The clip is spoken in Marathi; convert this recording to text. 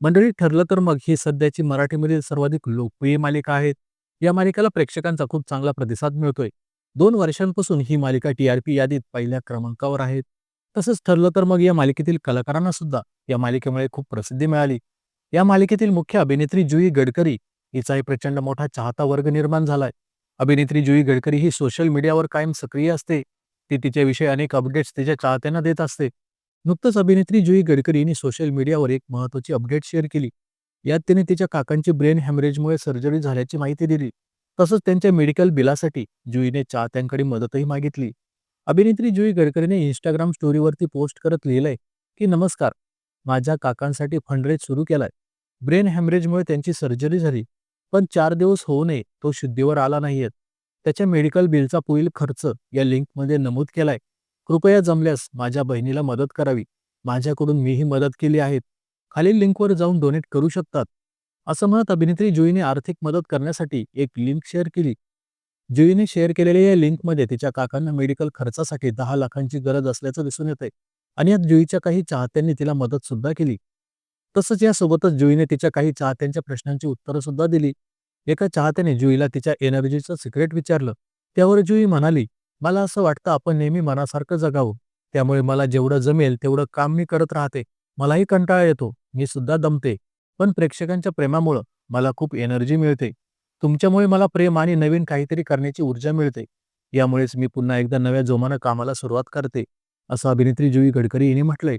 मंडळी ठरलं तर मग ही सध्याची मराठीमधील सर्वाधिक लोकप्रिय मालिका आहे या मालिकेला प्रेक्षकांचा खूप चांगला प्रतिसाद मिळतोय. दोन वर्षांपासून ही मालिका टीआरपी यादीत पहिल्या क्रमांकावर आहे तसंच ठरलं तर मग या मालिकेतील कलाकारांना सुद्धा या मालिकेमुळे खूप प्रसिद्धी मिळाली. या मालिकेतील मुख्य अभिनेत्री जुई गडकरी हिचाही प्रचंड मोठा चाहता वर्ग निर्माण झालाय. अभिनेत्री जुई गडकरी ही सोशल मीडियावर कायम सक्रिय असते. ती तिच्याविषयी अनेक अपडेट्स तिच्या चाहत्यांना देत असते. नुकतंच अभिनेत्री जुई गडकरी यांनी सोशल मीडियावर एक महत्वाची अपडेट शेअर केली. यात तिने तिच्या काकांची ब्रेन हॅमरेजमुळे सर्जरी झाल्याची माहिती दिली. तसंच त्यांच्या मेडिकल बिलासाठी जुईने चाहत्यांकडे मदतही मागितली. अभिनेत्री जुई गडकरीने इंस्टाग्राम स्टोरीवरती पोस्ट करत लिहिलंय की नमस्कार माझ्या काकांसाठी फंडरेज सुरू केलाय. ब्रेन हॅमरेजमुळे त्यांची सर्जरी झाली पण चार दिवस होऊ नये तो शुद्धीवर आला नाहीयेत. त्याच्या मेडिकल बिलचा पुढील खर्च या लिंकमध्ये नमूद केलाय. कृपया जमल्यास माझ्या बहिणीला मदत करावी. माझ्याकडून मीही मदत केली आहेत खालील लिंकवर जाऊन डोनेट करू शकतात. असं म्हणत अभिनेत्री जुईने आर्थिक मदत करण्यासाठी एक लिंक शेअर केली. जुईने शेअर केलेल्या या लिंकमध्ये तिच्या काकांना मेडिकल खर्चासाठी दहा लाखांची गरज असल्याचं दिसून येतंय आणि यात जुईच्या काही चाहत्यांनी तिला मदत सुद्धा केली. तसंच यासोबतच जुईने तिच्या काही चाहत्यांच्या प्रश्नांची उत्तरं सुद्धा दिली. एका चाहत्याने जुईला तिच्या एनर्जीचं सिक्रेट विचारलं. त्यावर जुई म्हणाली मला असं वाटतं आपण नेहमी मनासारखं जगावं. त्यामुळे मला जेवढं जमेल तेवढं काम मी करत राहते. मलाही कंटाळा येतो. मी सुद्धा दमते. पण प्रेक्षकांच्या प्रेमामुळं मला खूप एनर्जी मिळते. तुमच्यामुळे मला प्रेम आणि नवीन काहीतरी करण्याची ऊर्जा मिळते. यामुळेच मी पुन्हा एकदा नव्या जोमानं कामाला सुरुवात करते असं अभिनेत्री जुई गडकरी यांनी म्हटलंय.